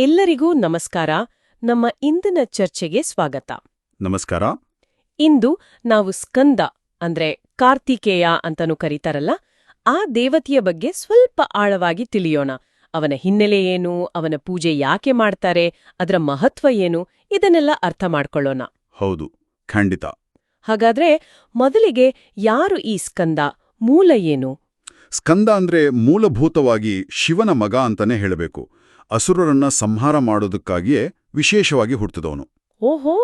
ಎಲ್ಲರಿಗೂ ನಮಸ್ಕಾರ. ನಮ್ಮ ಇಂದಿನ ಚರ್ಚೆಗೆ ಸ್ವಾಗತ. ನಮಸ್ಕಾರ. ಇಂದು ನಾವು ಸ್ಕಂದ ಅಂದ್ರೆ ಕಾರ್ತಿಕೇಯ ಅಂತನೂ ಕರೀತಾರಲ್ಲ ಆ ದೇವತೆಯ ಬಗ್ಗೆ ಸ್ವಲ್ಪ ಆಳವಾಗಿ ತಿಳಿಯೋಣ. ಅವನ ಹಿನ್ನೆಲೆ ಏನು ಅವನ ಪೂಜೆ ಯಾಕೆ ಮಾಡ್ತಾರೆ ಅದರ ಮಹತ್ವ ಏನು ಇದನ್ನೆಲ್ಲ ಅರ್ಥ ಮಾಡ್ಕೊಳ್ಳೋಣ. ಹೌದು ಖಂಡಿತ. ಹಾಗಾದ್ರೆ ಮೊದಲಿಗೆ ಯಾರು ಈ ಸ್ಕಂದ ಮೂಲ ಏನು? ಸ್ಕಂದ ಅಂದ್ರೆ ಮೂಲಭೂತವಾಗಿ ಶಿವನ ಮಗ ಅಂತಾನೆ ಹೇಳಬೇಕು. ಅಸುರರನ್ನ ಸಂಹಾರ ಮಾಡೋದಕ್ಕಾಗಿಯೇ ವಿಶೇಷವಾಗಿ ಹುಟ್ಟಿದವನು ಓಹೋ!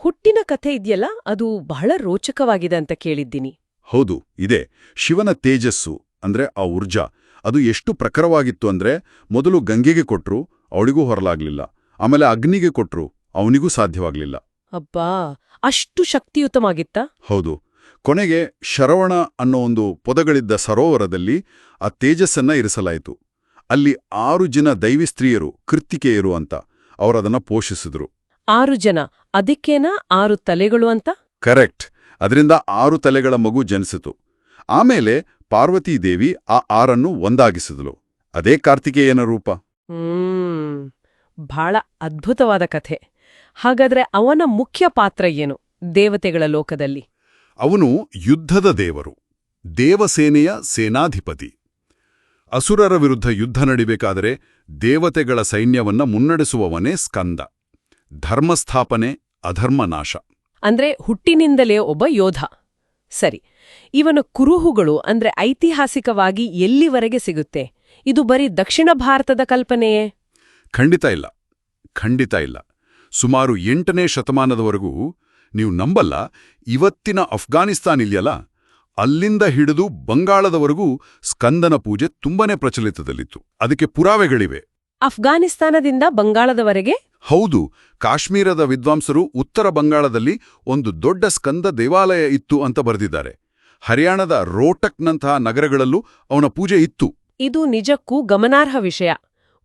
ಹುಟ್ಟಿನ ಕಥೆ ಇದೆಯಲ್ಲ? ಅದು ಬಹಳ ರೋಚಕವಾಗಿದೆ ಅಂತ ಕೇಳಿದ್ದೀನಿ. ಹೌದು ಇದೆ. ಶಿವನ ತೇಜಸ್ಸು ಅಂದ್ರೆ ಆ ಊರ್ಜಾ ಅದು ಎಷ್ಟು ಪ್ರಖರವಾಗಿತ್ತು ಅಂದ್ರೆ ಮೊದಲು ಗಂಗೆಗೆ ಕೊಟ್ರು ಅವಳಿಗೂ ಹೊರಲಾಗ್ಲಿಲ್ಲ. ಆಮೇಲೆ ಅಗ್ನಿಗೆ ಕೊಟ್ರು ಅವನಿಗೂ ಸಾಧ್ಯವಾಗ್ಲಿಲ್ಲ. ಅಬ್ಬಾ! ಅಷ್ಟು ಶಕ್ತಿಯುತವಾಗಿತ್ತ? ಹೌದು. ಕೊನೆಗೆ ಶರವಣ ಅನ್ನೋ ಒಂದು ಪೊದಗಳಿದ್ದ ಸರೋವರದಲ್ಲಿ ಆ ತೇಜಸ್ಸನ್ನ ಇರಿಸಲಾಯಿತು. ಅಲ್ಲಿ ಆರು ಜನ ದೈವಿ ಸ್ತ್ರೀಯರು ಕೃತ್ತಿಕೆಯರು ಅಂತ ಅವರದನ್ನ ಪೋಷಿಸಿದ್ರು. ಆರು ಜನ. ಅದಕ್ಕೇನ ಆರು ತಲೆಗಳು ಅಂತ? ಕರೆಕ್ಟ್. ಅದರಿಂದ ಆರು ತಲೆಗಳ ಮಗು ಜನಿಸಿತು. ಆಮೇಲೆ ಪಾರ್ವತೀದೇವಿ ಆ ಆರನ್ನು ಒಂದಾಗಿಸಿದಳು ಅದೇ ಕಾರ್ತಿಕೇಯನ ರೂಪ. ಹ್ಮ್. ಬಹಳ ಅದ್ಭುತವಾದ ಕಥೆ. ಹಾಗಾದ್ರೆ ಅವನ ಮುಖ್ಯ ಪಾತ್ರ ಏನು ದೇವತೆಗಳ ಲೋಕದಲ್ಲಿ? ಅವನು ಯುದ್ಧದ ದೇವರು. ದೇವಸೇನೆಯ ಸೇನಾಧಿಪತಿ. ಅಸುರರ ವಿರುದ್ಧ ಯುದ್ಧ ನಡಿಬೇಕಾದರೆ ದೇವತೆಗಳ ಸೈನ್ಯವನ್ನ ಮುನ್ನಡೆಸುವವನೇ ಸ್ಕಂದ. ಧರ್ಮಸ್ಥಾಪನೆ ಅಧರ್ಮನಾಶ ಅಂದ್ರೆ ಹುಟ್ಟಿನಿಂದಲೇ ಒಬ್ಬ ಯೋಧ. ಸರಿ ಇವನ ಕುರುಹುಗಳು ಅಂದ್ರೆ ಐತಿಹಾಸಿಕವಾಗಿ ಎಲ್ಲಿವರೆಗೆ ಸಿಗುತ್ತೆ? ಇದು ಬರೀ ದಕ್ಷಿಣ ಭಾರತದ ಕಲ್ಪನೆಯೇ? ಖಂಡಿತ ಇಲ್ಲ. ಖಂಡಿತ ಇಲ್ಲ. ಸುಮಾರು ಎಂಟನೇ ಶತಮಾನದವರೆಗೂ ನೀವು ನಂಬಲ್ಲ ಇವತ್ತಿನ ಅಫ್ಘಾನಿಸ್ತಾನ್ ಇಲ್ಯಲ್ಲ ಅಲ್ಲಿಂದ ಹಿಡಿದು ಬಂಗಾಳದವರೆಗೂ ಸ್ಕಂದನ ಪೂಜೆ ತುಂಬಾನೇ ಪ್ರಚಲಿತದಲ್ಲಿತ್ತು. ಅದಕ್ಕೆ ಪುರಾವೆಗಳಿವೆ. ಅಫ್ಘಾನಿಸ್ತಾನದಿಂದ ಬಂಗಾಳದವರೆಗೆ? ಹೌದು ಕಾಶ್ಮೀರದ ವಿದ್ವಾಂಸರು ಉತ್ತರ ಬಂಗಾಳದಲ್ಲಿ ಒಂದು ದೊಡ್ಡ ಸ್ಕಂದ ದೇವಾಲಯ ಇತ್ತು ಅಂತ ಬರೆದಿದ್ದಾರೆ. ಹರಿಯಾಣದ ರೋಟಕ್ನಂತಹ ನಗರಗಳಲ್ಲೂ ಅವನ ಪೂಜೆ ಇತ್ತು. ಇದು ನಿಜಕ್ಕೂ ಗಮನಾರ್ಹ ವಿಷಯ.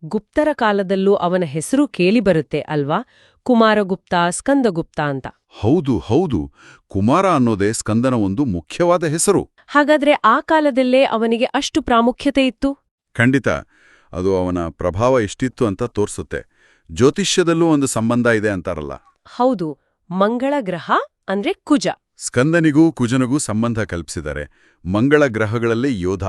ಗುಪ್ತರ ಕಾಲದಲ್ಲೂ ಅವನ ಹೆಸರು ಕೇಳಿಬರುತ್ತೆ ಅಲ್ವಾ? ಕುಮಾರಗುಪ್ತ ಸ್ಕಂದಗುಪ್ತ ಅಂತ. ಹೌದು ಹೌದು. ಕುಮಾರ ಅನ್ನೋದೇ ಸ್ಕಂದನ ಒಂದು ಮುಖ್ಯವಾದ ಹೆಸರು. ಹಾಗಾದ್ರೆ ಆ ಕಾಲದಲ್ಲೇ ಅವನಿಗೆ ಅಷ್ಟು ಪ್ರಾಮುಖ್ಯತೆ ಇತ್ತು? ಖಂಡಿತ. ಅದು ಅವನ ಪ್ರಭಾವ ಎಷ್ಟಿತ್ತು ಅಂತ ತೋರಿಸುತ್ತೆ. ಜ್ಯೋತಿಷ್ಯದಲ್ಲೂ ಒಂದು ಸಂಬಂಧ ಇದೆ ಅಂತಾರಲ್ಲ. ಹೌದು. ಮಂಗಳ ಗ್ರಹ ಅಂದ್ರೆ ಕುಜ. ಸ್ಕಂದನಿಗೂ ಕುಜನಿಗೂ ಸಂಬಂಧ ಕಲ್ಪಿಸಿದರೆ ಮಂಗಳ ಗ್ರಹಗಳಲ್ಲಿ ಯೋಧ.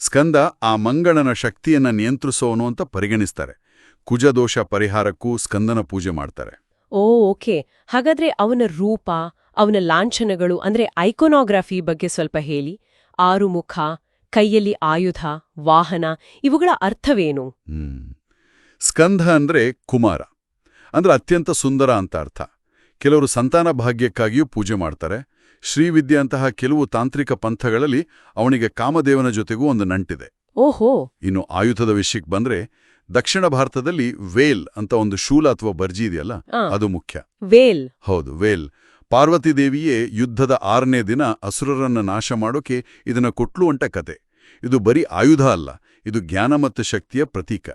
ಸ್ಕಂದ ಆ ಮಂಗಳನ ಶಕ್ತಿಯನ್ನ ನಿಯಂತ್ರಿಸೋನು ಅಂತ ಪರಿಗಣಿಸ್ತಾರೆ. ಕುಜದೋಷ ಪರಿಹಾರಕ್ಕೂ ಸ್ಕಂದನ ಪೂಜೆ ಮಾಡ್ತಾರೆ. Oh okay. ಹಾಗಾದ್ರೆ ಅವನ ರೂಪ ಅವನ ಲಾಂಛನಗಳು ಅಂದ್ರೆ ಐಕೋನೋಗ್ರಫಿ ಬಗ್ಗೆ ಸ್ವಲ್ಪ ಹೇಳಿ. ಆರು ಮುಖ ಕೈಯಲ್ಲಿ ಆಯುಧ ವಾಹನ ಇವುಗಳ ಅರ್ಥವೇನು? ಸ್ಕಂಧ ಅಂದ್ರೆ ಕುಮಾರ. ಅಂದ್ರೆ ಅತ್ಯಂತ ಸುಂದರ ಅಂತ ಅರ್ಥ. ಕೆಲವರು ಸಂತಾನ ಭಾಗ್ಯಕ್ಕಾಗಿಯೂ ಪೂಜೆ ಮಾಡ್ತಾರೆ. ಶ್ರೀವಿದ್ಯೆ ಅಂತಹ ಕೆಲವು ತಾಂತ್ರಿಕ ಪಂಥಗಳಲ್ಲಿ ಅವನಿಗೆ ಕಾಮದೇವನ ಜೊತೆಗೂ ಒಂದು ನಂಟಿದೆ. ಓಹೋ! ಇನ್ನು ಆಯುಧದ ವಿಷಯಕ್ಕೆ ಬಂದ್ರೆ ದಕ್ಷಿಣ ಭಾರತದಲ್ಲಿ ವೇಲ್ ಅಂತ ಒಂದು ಶೂಲ ಅಥವಾ ಬರ್ಜಿ ಇದೆಯಲ್ಲ ಅದು ಮುಖ್ಯ. ವೇಲ್. ಹೌದು ವೇಲ್. ಪಾರ್ವತಿ ದೇವಿಯೇ ಯುದ್ಧದ ಆರನೇ ದಿನ ಅಸುರರನ್ನ ನಾಶ ಮಾಡೋಕೆ ಇದನ್ನ ಕೊಟ್ಲು ಅಂಟ ಕತೆ. ಇದು ಬರೀ ಆಯುಧ ಅಲ್ಲ ಇದು ಜ್ಞಾನ ಮತ್ತು ಶಕ್ತಿಯ ಪ್ರತೀಕ.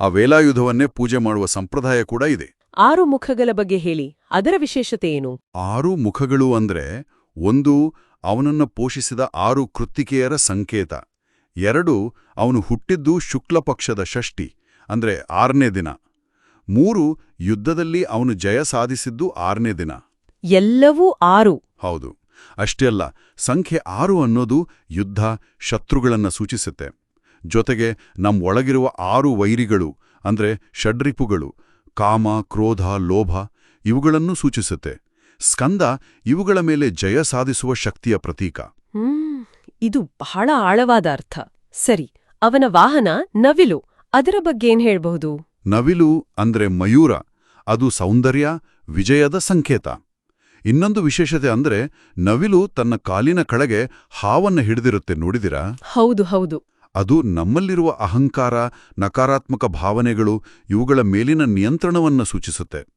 ಆ ವೇಲಾಯುಧವನ್ನೇ ಪೂಜೆ ಮಾಡುವ ಸಂಪ್ರದಾಯ ಕೂಡ ಇದೆ. ಆರು ಮುಖಗಳ ಬಗ್ಗೆ ಹೇಳಿ ಅದರ ವಿಶೇಷತೆ ಏನು? ಆರು ಮುಖಗಳು ಅಂದ್ರೆ ಒಂದು ಅವನನ್ನ ಪೋಷಿಸಿದ ಆರು ಕೃತ್ತಿಕೆಯರ ಸಂಕೇತ. ಎರಡು ಅವನು ಹುಟ್ಟಿದ್ದು ಶುಕ್ಲಪಕ್ಷದ ಷಷ್ಠಿ ಅಂದ್ರೆ ಆರನೇ ದಿನ. ಮೂರು ಯುದ್ಧದಲ್ಲಿ ಅವನು ಜಯ ಸಾಧಿಸಿದ್ದು ಆರನೇ ದಿನ. ಎಲ್ಲವೂ ಆರು. ಹೌದು. ಅಷ್ಟೇ ಅಲ್ಲ ಸಂಖ್ಯೆ ಆರು ಅನ್ನೋದು ಯುದ್ಧ ಶತ್ರುಗಳನ್ನು ಸೂಚಿಸುತ್ತೆ. ಜೊತೆಗೆ ನಮ್ಮ ಒಳಗಿರುವ ಆರು ವೈರಿಗಳು ಅಂದ್ರೆ ಷಡ್ರಿಪುಗಳು ಕಾಮ ಕ್ರೋಧ ಲೋಭ ಇವುಗಳನ್ನು ಸೂಚಿಸುತ್ತೆ. ಸ್ಕಂದ ಇವುಗಳ ಮೇಲೆ ಜಯ ಸಾಧಿಸುವ ಶಕ್ತಿಯ ಪ್ರತೀಕ. ಹ್ಮ್ ಇದು ಬಹಳ ಆಳವಾದ ಅರ್ಥ. ಸರಿ ಅವನ ವಾಹನ ನವಿಲು ಅದರ ಬಗ್ಗೆ ಏನ್ ಹೇಳ್ಬಹುದು? ನವಿಲು ಅಂದ್ರೆ ಮಯೂರ ಅದು ಸೌಂದರ್ಯ ವಿಜಯದ ಸಂಕೇತ. ಇನ್ನೊಂದು ವಿಶೇಷತೆ ಅಂದ್ರೆ ನವಿಲು ತನ್ನ ಕಾಲಿನ ಕಳಗೆ ಹಾವನ್ನ ಹಿಡಿದಿರುತ್ತೆ ನೋಡಿದಿರಾ? ಹೌದು ಹೌದು. ಅದು ನಮ್ಮಲ್ಲಿರುವ ಅಹಂಕಾರ ನಕಾರಾತ್ಮಕ ಭಾವನೆಗಳು ಇವುಗಳ ಮೇಲಿನ ನಿಯಂತ್ರಣವನ್ನು ಸೂಚಿಸುತ್ತೆ.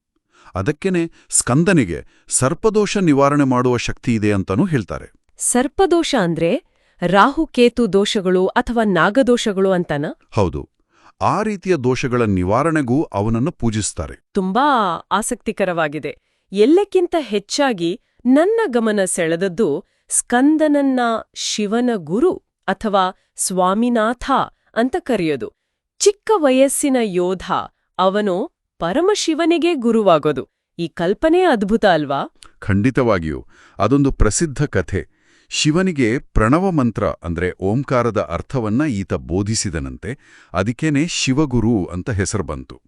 ಅದಕ್ಕೇನೆ ಸ್ಕಂದನಿಗೆ ಸರ್ಪದೋಷ ನಿವಾರಣೆ ಮಾಡುವ ಶಕ್ತಿ ಇದೆ ಅಂತನೂ ಹೇಳ್ತಾರೆ. ಸರ್ಪದೋಷ ಅಂದ್ರೆ ರಾಹು ಕೇತು ದೋಷಗಳು ಅಥವಾ ನಾಗದೋಷಗಳು ಅಂತನ? ಹೌದು. ಆ ರೀತಿಯ ದೋಷಗಳ ನಿವಾರಣೆಗೂ ಅವನನ್ನು ಪೂಜಿಸ್ತಾರೆ. ತುಂಬಾ ಆಸಕ್ತಿಕರವಾಗಿದೆ. ಎಲ್ಲಕ್ಕಿಂತ ಹೆಚ್ಚಾಗಿ ನನ್ನ ಗಮನ ಸೆಳೆದದ್ದು ಸ್ಕಂದನನ್ನ ಶಿವನ ಗುರು ಅಥವಾ ಸ್ವಾಮಿನಾಥ ಅಂತ ಕರೆಯೋದು. ಚಿಕ್ಕ ವಯಸ್ಸಿನ ಯೋಧ ಅವನು ಪರಮಶಿವನಿಗೆ ಗುರುವಾಗೋದು. ಈ ಕಲ್ಪನೆ ಅದ್ಭುತ ಅಲ್ವಾ? ಖಂಡಿತವಾಗಿಯೂ. ಅದೊಂದು ಪ್ರಸಿದ್ಧ ಕಥೆ. ಶಿವನಿಗೆ ಪ್ರಣವ ಮಂತ್ರ ಅಂದ್ರೆ ಓಂಕಾರದ ಅರ್ಥವನ್ನ ಈತ ಬೋಧಿಸಿದನಂತೆ ಅದಕ್ಕೇನೆ ಶಿವಗುರು ಅಂತ ಹೆಸರು ಬಂತು.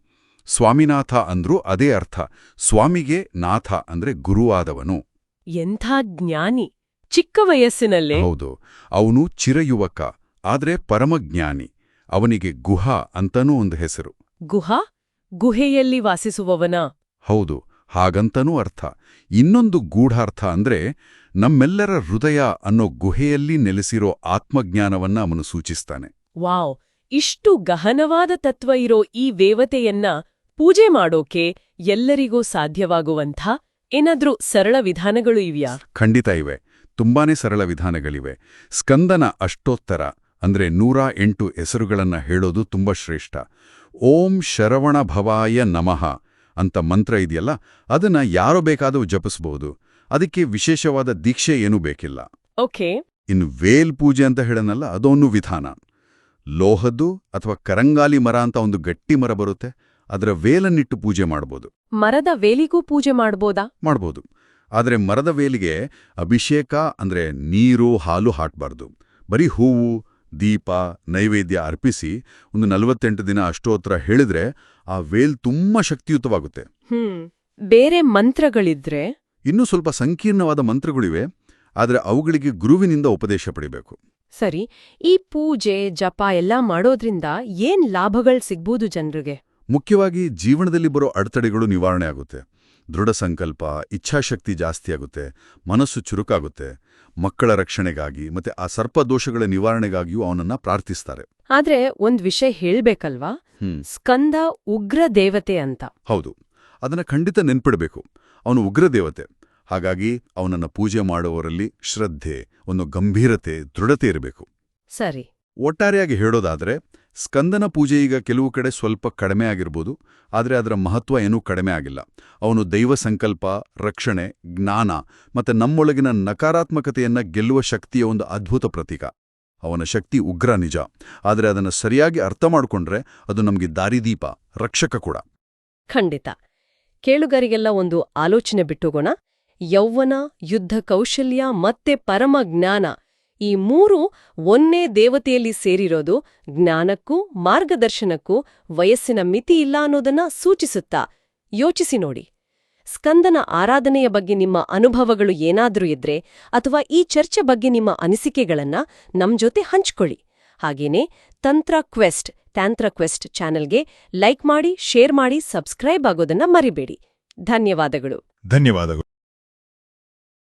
ಸ್ವಾಮಿನಾಥ ಅಂದ್ರೂ ಅದೇ ಅರ್ಥ. ಸ್ವಾಮಿಗೆ ನಾಥ ಅಂದ್ರೆ ಗುರುವಾದವನು. ಎಂಥ ಜ್ಞಾನಿ. ಚಿಕ್ಕ ವಯಸ್ಸಿನಲ್ಲೇ. ಹೌದು. ಅವನು ಚಿರಯುವಕ ಆದ್ರೆ ಪರಮಜ್ಞಾನಿ. ಅವನಿಗೆ ಗುಹಾ ಅಂತನೂ ಒಂದು ಹೆಸರು. ಗುಹಾ? ಗುಹೆಯಲ್ಲಿ ವಾಸಿಸುವವನ. ಹೌದು ಹಾಗಂತನೂ ಅರ್ಥ. ಇನ್ನೊಂದು ಗೂಢಾರ್ಥ ಅಂದ್ರೆ ನಮ್ಮೆಲ್ಲರ ಹೃದಯ ಅನ್ನೋ ಗುಹೆಯಲ್ಲಿ ನೆಲೆಸಿರೋ ಆತ್ಮಜ್ಞಾನವನ್ನ ಅವನು ಸೂಚಿಸ್ತಾನೆ. ವಾವ್ ಇಷ್ಟು ಗಹನವಾದ ತತ್ವ ಇರೋ ಈ ದೇವತೆಯನ್ನ ಪೂಜೆ ಮಾಡೋಕೆ ಎಲ್ಲರಿಗೂ ಸಾಧ್ಯವಾಗುವಂಥ ಏನಾದ್ರೂ ಸರಳ ವಿಧಾನಗಳು ಇವ್ಯಾ? ಖಂಡಿತ ಇವೆ. ತುಂಬಾನೇ ಸರಳ ವಿಧಾನಗಳಿವೆ. ಸ್ಕಂದನ ಅಷ್ಟೋತ್ತರ ಅಂದ್ರೆ ನೂರ ಎಂಟು ಹೆಸರುಗಳನ್ನ ಹೇಳೋದು ತುಂಬಾ ಶ್ರೇಷ್ಠ. ಓಂ ಶರವಣ ಭವಾಯ ನಮಃ ಅಂತ ಮಂತ್ರ ಇದೆಯಲ್ಲ ಅದನ್ನ ಯಾರೋ ಬೇಕಾದರೂ ಜಪಿಸಬಹುದು ಅದಕ್ಕೆ ವಿಶೇಷವಾದ ದೀಕ್ಷೆ ಏನೂ ಬೇಕಿಲ್ಲ. ಓಕೆ. ಇನ್ನು ವೇಲ್ ಪೂಜೆ ಅಂತ ಹೇಳನಲ್ಲ ಅದೊಂದು ವಿಧಾನ. ಲೋಹದ್ದು ಅಥವಾ ಕರಂಗಾಲಿ ಮರ ಅಂತ ಒಂದು ಗಟ್ಟಿ ಮರ ಬರುತ್ತೆ ಅದರ ವೇಲನ್ನಿಟ್ಟು ಪೂಜೆ ಮಾಡ್ಬೋದು. ಮರದ ವೇಲಿಗೂ ಪೂಜೆ ಮಾಡ್ಬೋದಾ? ಮಾಡ್ಬೋದು. ಆದರೆ ಮರದ ವೇಲಿಗೆ ಅಭಿಷೇಕ ಅಂದ್ರೆ ನೀರು ಹಾಲು ಹಾಕಬಾರ್ದು. ಬರೀ ಹೂವು ದೀಪ ನೈವೇದ್ಯ ಅರ್ಪಿಸಿ ಒಂದು ನಲವತ್ತೆಂಟು ದಿನ ಅಷ್ಟೋತ್ರ ಹೇಳಿದ್ರೆ ಆ ವೇಲ್ ತುಂಬಾ ಶಕ್ತಿಯುತವಾಗುತ್ತೆ. ಹ್ಮ್. ಬೇರೆ ಮಂತ್ರಗಳಿದ್ರೆ? ಇನ್ನೂ ಸ್ವಲ್ಪ ಸಂಕೀರ್ಣವಾದ ಮಂತ್ರಗಳಿವೆ ಆದರೆ ಅವುಗಳಿಗೆ ಗುರುವಿನಿಂದ ಉಪದೇಶ ಪಡಿಬೇಕು. ಸರಿ. ಈ ಪೂಜೆ ಜಪ ಎಲ್ಲ ಮಾಡೋದ್ರಿಂದ ಏನ್ ಲಾಭಗಳು ಸಿಗ್ಬೋದು ಜನರಿಗೆ? ಮುಖ್ಯವಾಗಿ ಜೀವನದಲ್ಲಿ ಬರೋ ಅಡೆತಡೆಗಳು ನಿವಾರಣೆ ಆಗುತ್ತೆ. ದೃಢ ಸಂಕಲ್ಪ ಇಚ್ಛಾಶಕ್ತಿ ಜಾಸ್ತಿಯಾಗುತ್ತೆ ಮನಸ್ಸು ಚುರುಕಾಗುತ್ತೆ ಮಕ್ಕಳ ರಕ್ಷಣೆಗಾಗಿ ಮತ್ತೆ ಆ ಸರ್ಪ ದೋಷಗಳ ನಿವಾರಣೆಗಾಗಿಯೂ ಅವನನ್ನ ಪ್ರಾರ್ಥಿಸ್ತಾರೆ. ಆದ್ರೆ ಒಂದ್ ವಿಷಯ ಹೇಳ್ಬೇಕಲ್ವಾ? ಸ್ಕಂದ ಉಗ್ರ ದೇವತೆ ಅಂತ. ಹೌದು. ಅದನ್ನ ಖಂಡಿತ ನೆನ್ಪಿಡಬೇಕು. ಅವನು ಉಗ್ರ ದೇವತೆ. ಹಾಗಾಗಿ ಅವನನ್ನ ಪೂಜೆ ಮಾಡುವವರಲ್ಲಿ ಶ್ರದ್ಧೆ ಒಂದು ಗಂಭೀರತೆ ದೃಢತೆ ಇರಬೇಕು. ಸರಿ. ಒಟ್ಟಾರೆಯಾಗಿ ಹೇಳೋದಾದ್ರೆ ಸ್ಕಂದನ ಪೂಜೆ ಈಗ ಕೆಲವು ಕಡೆ ಸ್ವಲ್ಪ ಕಡಿಮೆ ಆಗಿರ್ಬೋದು, ಆದರೆ ಅದರ ಮಹತ್ವ ಏನೂ ಕಡಿಮೆ ಆಗಿಲ್ಲ. ಅವನು ದೈವ ಸಂಕಲ್ಪ, ರಕ್ಷಣೆ, ಜ್ಞಾನ ಮತ್ತು ನಮ್ಮೊಳಗಿನ ನಕಾರಾತ್ಮಕತೆಯನ್ನು ಗೆಲ್ಲುವ ಶಕ್ತಿಯ ಒಂದು ಅದ್ಭುತ ಪ್ರತೀಕ. ಅವನ ಶಕ್ತಿ ಉಗ್ರ ನಿಜ. ಆದರೆ ಅದನ್ನು ಸರಿಯಾಗಿ ಅರ್ಥ ಮಾಡಿಕೊಂಡ್ರೆ ಅದು ನಮಗೆ ದಾರಿದೀಪ, ರಕ್ಷಕ ಕೂಡ. ಖಂಡಿತ. ಕೇಳುಗರಿಗೆಲ್ಲ ಒಂದು ಆಲೋಚನೆ ಬಿಟ್ಟುಗೋಣ ಯೌವನ ಯುದ್ಧ ಕೌಶಲ್ಯ ಮತ್ತೆ ಪರಮ ಜ್ಞಾನ ಈ ಮೂರು ಒಂದೇ ದೇವತೆಯಲ್ಲಿ ಸೇರಿರೋದು ಜ್ಞಾನಕ್ಕೂ ಮಾರ್ಗದರ್ಶನಕ್ಕೂ ವಯಸ್ಸಿನ ಮಿತಿ ಇಲ್ಲ ಅನ್ನೋದನ್ನ ಸೂಚಿಸುತ್ತಾ? ಯೋಚಿಸಿ ನೋಡಿ. ಸ್ಕಂದನ ಆರಾಧನೆಯ ಬಗ್ಗೆ ನಿಮ್ಮ ಅನುಭವಗಳು ಏನಾದರೂ ಇದ್ರೆ ಅಥವಾ ಈ ಚರ್ಚೆ ಬಗ್ಗೆ ನಿಮ್ಮ ಅನಿಸಿಕೆಗಳನ್ನ ನಮ್ ಜೊತೆ ಹಂಚ್ಕೊಳ್ಳಿ. ಹಾಗೇನೇ ತಂತ್ರ ಕ್ವೆಸ್ಟ್ ತಾಂತ್ರ ಕ್ವೆಸ್ಟ್ ಚಾನೆಲ್ಗೆ ಲೈಕ್ ಮಾಡಿ, ಶೇರ್ ಮಾಡಿ, ಸಬ್ಸ್ಕ್ರೈಬ್ ಆಗೋದನ್ನ ಮರಿಬೇಡಿ. ಧನ್ಯವಾದಗಳು. ಧನ್ಯವಾದಗಳು.